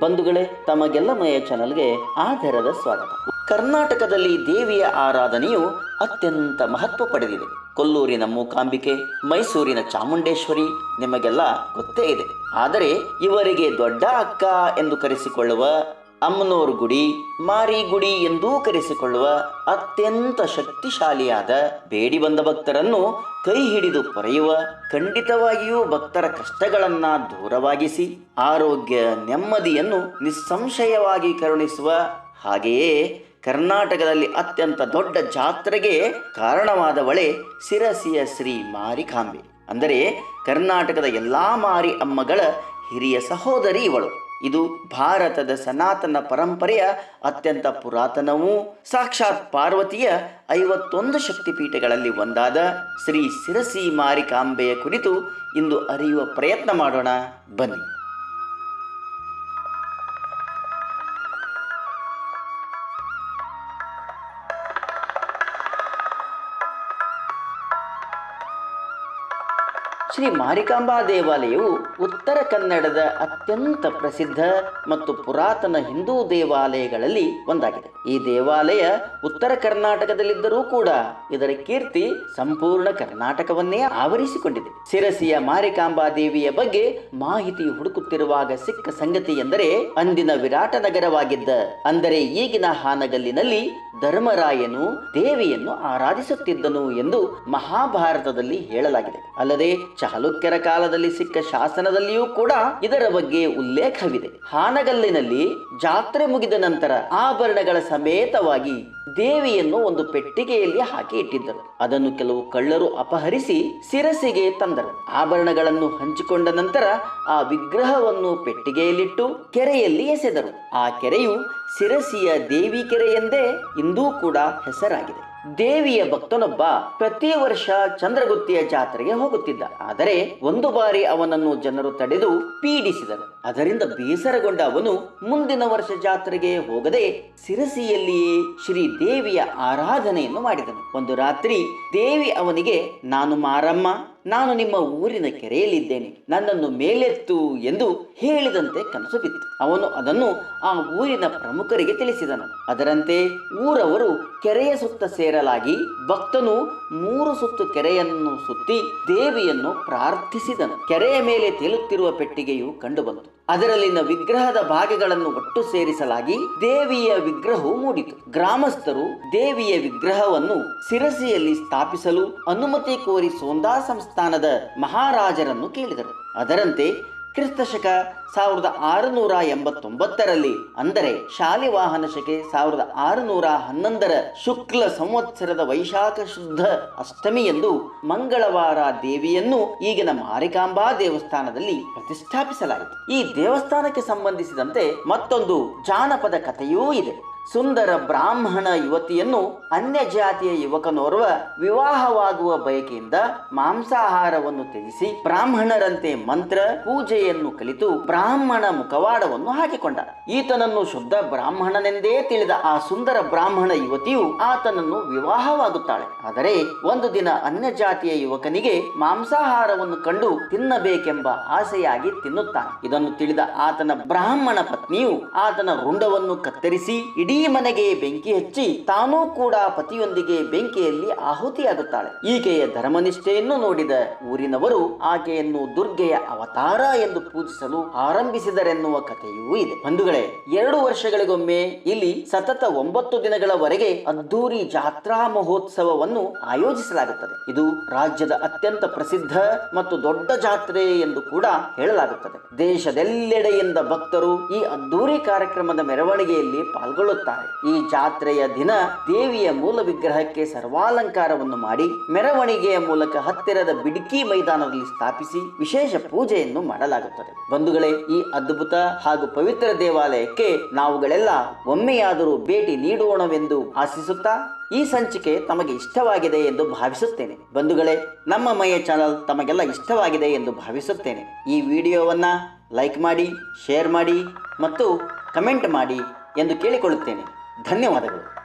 ಬಂಧುಗಳೇ, ತಮಗೆಲ್ಲ ಮಯ ಚಾನಲ್ಗೆ ಆಧಾರದ ಸ್ವಾಗತ. ಕರ್ನಾಟಕದಲ್ಲಿ ದೇವಿಯ ಆರಾಧನೆಯು ಅತ್ಯಂತ ಮಹತ್ವ ಪಡೆದಿದೆ. ಕೊಲ್ಲೂರಿನ ಮೂಕಾಂಬಿಕೆ, ಮೈಸೂರಿನ ಚಾಮುಂಡೇಶ್ವರಿ ನಿಮಗೆಲ್ಲ ಗೊತ್ತೇ ಇದೆ. ಆದರೆ ಇವರಿಗೆ ದೊಡ್ಡ ಅಕ್ಕ ಎಂದು ಕರೆಸಿಕೊಳ್ಳುವ ಅಮ್ಮನೋರು ಗುಡಿ, ಮಾರಿ ಗುಡಿ ಎಂದೂ ಕರೆಸಿಕೊಳ್ಳುವ ಅತ್ಯಂತ ಶಕ್ತಿಶಾಲಿಯಾದ ಬೇಡಿ ಬಂದ ಭಕ್ತರನ್ನು ಕೈ ಹಿಡಿದು ಪೊರೆಯುವ ಖಂಡಿತವಾಗಿಯೂ ಭಕ್ತರ ಕಷ್ಟಗಳನ್ನ ದೂರವಾಗಿಸಿ ಆರೋಗ್ಯ ನೆಮ್ಮದಿಯನ್ನು ನಿಸ್ಸಂಶಯವಾಗಿ ಕರುಣಿಸುವ ಹಾಗೆಯೇ ಕರ್ನಾಟಕದಲ್ಲಿ ಅತ್ಯಂತ ದೊಡ್ಡ ಜಾತ್ರೆಗೆ ಕಾರಣವಾದವಳೆ ಶಿರಸಿಯ ಶ್ರೀ ಮಾರಿಕಾಂಬೆ ಅಂದರೆ ಕರ್ನಾಟಕದ ಎಲ್ಲಾ ಮಾರಿ ಅಮ್ಮಗಳ ಹಿರಿಯ ಸಹೋದರಿ ಇವಳು. ಇದು ಭಾರತದ ಸನಾತನ ಪರಂಪರೆಯ ಅತ್ಯಂತ ಪುರಾತನವೂ, ಸಾಕ್ಷಾತ್ ಪಾರ್ವತಿಯ ಐವತ್ತೊಂದು ಶಕ್ತಿಪೀಠಗಳಲ್ಲಿ ಒಂದಾದ ಶ್ರೀ ಸಿರಸಿ ಮಾರಿಕಾಂಬೆಯ ಕುರಿತು ಇಂದು ಅರಿಯುವ ಪ್ರಯತ್ನ ಮಾಡೋಣ. ಬನ್ನಿ. ಶ್ರೀ ಮಾರಿಕಾಂಬಾ ದೇವಾಲಯವು ಉತ್ತರ ಕನ್ನಡದ ಅತ್ಯಂತ ಪ್ರಸಿದ್ಧ ಮತ್ತು ಪುರಾತನ ಹಿಂದೂ ದೇವಾಲಯಗಳಲ್ಲಿ ಒಂದಾಗಿದೆ. ಈ ದೇವಾಲಯ ಉತ್ತರ ಕರ್ನಾಟಕದಲ್ಲಿದ್ದರೂ ಕೂಡ ಇದರ ಕೀರ್ತಿ ಸಂಪೂರ್ಣ ಕರ್ನಾಟಕವನ್ನೇ ಆವರಿಸಿಕೊಂಡಿದೆ. ಸಿರಸಿಯ ಮಾರಿಕಾಂಬಾ ದೇವಿಯ ಬಗ್ಗೆ ಮಾಹಿತಿ ಹುಡುಕುತ್ತಿರುವಾಗ ಸಿಕ್ಕ ಸಂಗತಿ ಎಂದರೆ ಅಂದಿನ ವಿರಾಟ ನಗರವಾಗಿದ್ದ ಅಂದರೆ ಈಗಿನ ಹಾನಗಲ್ಲಿನಲ್ಲಿ ಧರ್ಮರಾಯನು ದೇವಿಯನ್ನು ಆರಾಧಿಸುತ್ತಿದ್ದನು ಎಂದು ಮಹಾಭಾರತದಲ್ಲಿ ಹೇಳಲಾಗಿದೆ. ಅಲ್ಲದೆ ಚಾಲುಕ್ಯರ ಕಾಲದಲ್ಲಿ ಸಿಕ್ಕ ಶಾಸನದಲ್ಲಿಯೂ ಕೂಡ ಇದರ ಬಗ್ಗೆ ಉಲ್ಲೇಖವಿದೆ. ಹಾನಗಲ್ಲಿನಲ್ಲಿ ಜಾತ್ರೆ ಮುಗಿದ ನಂತರ ಆಭರಣಗಳ ಸಮೇತವಾಗಿ ದೇವಿಯನ್ನು ಒಂದು ಪೆಟ್ಟಿಗೆಯಲ್ಲಿ ಹಾಕಿ ಇಟ್ಟಿದ್ದರು. ಅದನ್ನು ಕೆಲವು ಕಳ್ಳರು ಅಪಹರಿಸಿ ಸಿರಸಿಗೆ ತಂದರು. ಆಭರಣಗಳನ್ನು ಹಂಚಿಕೊಂಡ ನಂತರ ಆ ವಿಗ್ರಹವನ್ನು ಪೆಟ್ಟಿಗೆಯಲ್ಲಿಟ್ಟು ಕೆರೆಯಲ್ಲಿ ಎಸೆದರು. ಆ ಕೆರೆಯು ಶಿರಸಿಯ ದೇವಿ ಕೆರೆ ಎಂದೇ ಇಂದೂ ಕೂಡ ಹೆಸರಾಗಿದೆ. ದೇವಿಯ ಭಕ್ತನೊಬ್ಬ ಪ್ರತಿ ವರ್ಷ ಚಂದ್ರಗುತ್ತಿಯ ಜಾತ್ರೆಗೆ ಹೋಗುತ್ತಿದ್ದ. ಆದರೆ ಒಂದು ಬಾರಿ ಅವನನ್ನು ಜನರು ತಡೆದು ಪೀಡಿಸಿದರು. ಅದರಿಂದ ಬೇಸರಗೊಂಡ ಅವನು ಮುಂದಿನ ವರ್ಷ ಜಾತ್ರೆಗೆ ಹೋಗದೆ ಸಿರಸಿಯಲ್ಲಿಯೇ ಶ್ರೀ ದೇವಿಯ ಆರಾಧನೆಯನ್ನು ಮಾಡಿದನು. ಒಂದು ರಾತ್ರಿ ದೇವಿ ಅವನಿಗೆ, ನಾನು ಮಾರಮ್ಮ ನಾನು ನಿಮ್ಮ ಊರಿನ ಕೆರೆಯಲ್ಲಿದ್ದೇನೆ. ನನ್ನನ್ನು ಮೇಲೆತ್ತು ಎಂದು ಹೇಳಿದಂತೆ ಕನಸು ಬಿತ್ತು. ಅವನು ಅದನ್ನು ಆ ಊರಿನ ಪ್ರಮುಖರಿಗೆ ತಿಳಿಸಿದನು. ಅದರಂತೆ ಊರವರು ಕೆರೆಯ ಸುತ್ತ ಸೇರಲಾಗಿ ಭಕ್ತನು ಮೂರು ಸುತ್ತು ಕೆರೆಯನ್ನು ಸುತ್ತಿ ದೇವಿಯನ್ನು ಪ್ರಾರ್ಥಿಸಿದನು. ಕೆರೆಯ ಮೇಲೆ ತೇಲುತ್ತಿರುವ ಪೆಟ್ಟಿಗೆಯು ಕಂಡುಬಂತು. ಅದರಲ್ಲಿನ ವಿಗ್ರಹದ ಭಾಗಗಳನ್ನು ಒಟ್ಟು ಸೇರಿಸಲಾಗಿ ದೇವಿಯ ವಿಗ್ರಹವು ಮೂಡಿತು. ಗ್ರಾಮಸ್ಥರು ದೇವಿಯ ವಿಗ್ರಹವನ್ನು ಶಿರಸಿಯಲ್ಲಿ ಸ್ಥಾಪಿಸಲು ಅನುಮತಿ ಕೋರಿ ಸೋಂದಾ ಸಂಸ್ಥಾನದ ಮಹಾರಾಜರನ್ನು ಕೇಳಿದರು. ಅದರಂತೆ ಕ್ರಿಸ್ತಶಕ ಸಾವಿರದ ಆರುನೂರ ಎಂಬತ್ತೊಂಬತ್ತರಲ್ಲಿ, ಅಂದರೆ ಶಾಲಿವಾಹನ ಶಕೆ ಸಾವಿರದ ಆರುನೂರ ಹನ್ನೊಂದರ ಶುಕ್ಲ ಸಂವತ್ಸರದ ವೈಶಾಖ ಶುದ್ಧ ಅಷ್ಟಮಿ ಎಂದು ಮಂಗಳವಾರ ದೇವಿಯನ್ನು ಈಗಿನ ಮಾರಿಕಾಂಬಾ ದೇವಸ್ಥಾನದಲ್ಲಿ ಪ್ರತಿಷ್ಠಾಪಿಸಲಾಯಿತು. ಈ ದೇವಸ್ಥಾನಕ್ಕೆ ಸಂಬಂಧಿಸಿದಂತೆ ಮತ್ತೊಂದು ಜಾನಪದ ಕಥೆಯೂ ಇದೆ. ಸುಂದರ ಬ್ರಾಹ್ಮಣ ಯುವತಿಯನ್ನು ಅನ್ಯ ಜಾತಿಯ ಯುವಕನೋರ್ವ ವಿವಾಹವಾಗುವ ಬಯಕೆಯಿಂದ ಮಾಂಸಾಹಾರವನ್ನು ತ್ಯಜಿಸಿ ಬ್ರಾಹ್ಮಣರಂತೆ ಮಂತ್ರ ಪೂಜೆಯನ್ನು ಕಲಿತು ಬ್ರಾಹ್ಮಣ ಮುಖವಾಡವನ್ನು ಹಾಕಿಕೊಂಡ. ಈತನನ್ನು ಶುದ್ಧ ಬ್ರಾಹ್ಮಣನೆಂದೇ ತಿಳಿದ ಆ ಸುಂದರ ಬ್ರಾಹ್ಮಣ ಯುವತಿಯು ಆತನನ್ನು ವಿವಾಹವಾಗುತ್ತಾಳೆ. ಆದರೆ ಒಂದು ದಿನ ಅನ್ಯ ಜಾತಿಯ ಯುವಕನಿಗೆ ಮಾಂಸಾಹಾರವನ್ನು ಕಂಡು ತಿನ್ನಬೇಕೆಂಬ ಆಸೆಯಾಗಿ ತಿನ್ನುತ್ತಾನೆ. ಇದನ್ನು ತಿಳಿದ ಆತನ ಬ್ರಾಹ್ಮಣ ಪತ್ನಿಯು ಆತನ ರುಂಡವನ್ನು ಕತ್ತರಿಸಿ ಇಡೀ ಮನೆಗೆ ಬೆಂಕಿ ಹಚ್ಚಿ ತಾನೂ ಕೂಡ ಪತಿಯೊಂದಿಗೆ ಬೆಂಕಿಯಲ್ಲಿ ಆಹುತಿಯಾಗುತ್ತಾಳೆ. ಈಕೆಯ ಧರ್ಮನಿಷ್ಠೆಯನ್ನು ನೋಡಿದ ಊರಿನವರು ಆಕೆಯನ್ನು ದುರ್ಗೆಯ ಅವತಾರ ಎಂದು ಪೂಜಿಸಲು ಆರಂಭಿಸಿದರೆನ್ನುವ ಕಥೆಯೂ ಇದೆ. ಬಂಧುಗಳೇ, ಎರಡು ವರ್ಷಗಳಿಗೊಮ್ಮೆ ಇಲ್ಲಿ ಸತತ ಒಂಬತ್ತು ದಿನಗಳವರೆಗೆ ಅದ್ದೂರಿ ಜಾತ್ರಾ ಮಹೋತ್ಸವವನ್ನು ಆಯೋಜಿಸಲಾಗುತ್ತದೆ. ಇದು ರಾಜ್ಯದ ಅತ್ಯಂತ ಪ್ರಸಿದ್ಧ ಮತ್ತು ದೊಡ್ಡ ಜಾತ್ರೆ ಎಂದು ಕೂಡ ಹೇಳಲಾಗುತ್ತದೆ. ದೇಶದೆಲ್ಲೆಡೆಯಿಂದ ಭಕ್ತರು ಈ ಅದ್ದೂರಿ ಕಾರ್ಯಕ್ರಮದ ಮೆರವಣಿಗೆಯಲ್ಲಿ ಪಾಲ್ಗೊಳ್ಳುತ್ತಾರೆ. ಈ ಜಾತ್ರೆಯ ದಿನ ದೇವಿಯ ಮೂಲ ವಿಗ್ರಹಕ್ಕೆ ಸರ್ವಾಲಂಕಾರವನ್ನು ಮಾಡಿ ಮೆರವಣಿಗೆಯ ಮೂಲಕ ಹತ್ತಿರದ ಬಿಡಿಕಿ ಮೈದಾನದಲ್ಲಿ ಸ್ಥಾಪಿಸಿ ವಿಶೇಷ ಪೂಜೆಯನ್ನು ಮಾಡಲಾಗುತ್ತದೆ. ಬಂಧುಗಳೇ ಈ ಅದ್ಭುತ ಹಾಗೂ ಪವಿತ್ರ ದೇವಾಲಯಕ್ಕೆ ನಾವುಗಳೆಲ್ಲ ಒಮ್ಮೆಯಾದರೂ ಭೇಟಿ ನೀಡೋಣವೆಂದು ಆಶಿಸುತ್ತಾ ಈ ಸಂಚಿಕೆ ತಮಗೆ ಇಷ್ಟವಾಗಿದೆ ಎಂದು ಭಾವಿಸುತ್ತೇನೆ. ಬಂಧುಗಳೇ, ನಮ್ಮ ಮಯ ಚಾನಲ್ ತಮಗೆಲ್ಲ ಇಷ್ಟವಾಗಿದೆ ಎಂದು ಭಾವಿಸುತ್ತೇನೆ. ಈ ವಿಡಿಯೋವನ್ನ ಲೈಕ್ ಮಾಡಿ, ಶೇರ್ ಮಾಡಿ ಮತ್ತು ಕಮೆಂಟ್ ಮಾಡಿ ಎಂದು ಕೇಳಿಕೊಳ್ಳುತ್ತೇನೆ. ಧನ್ಯವಾದಗಳು.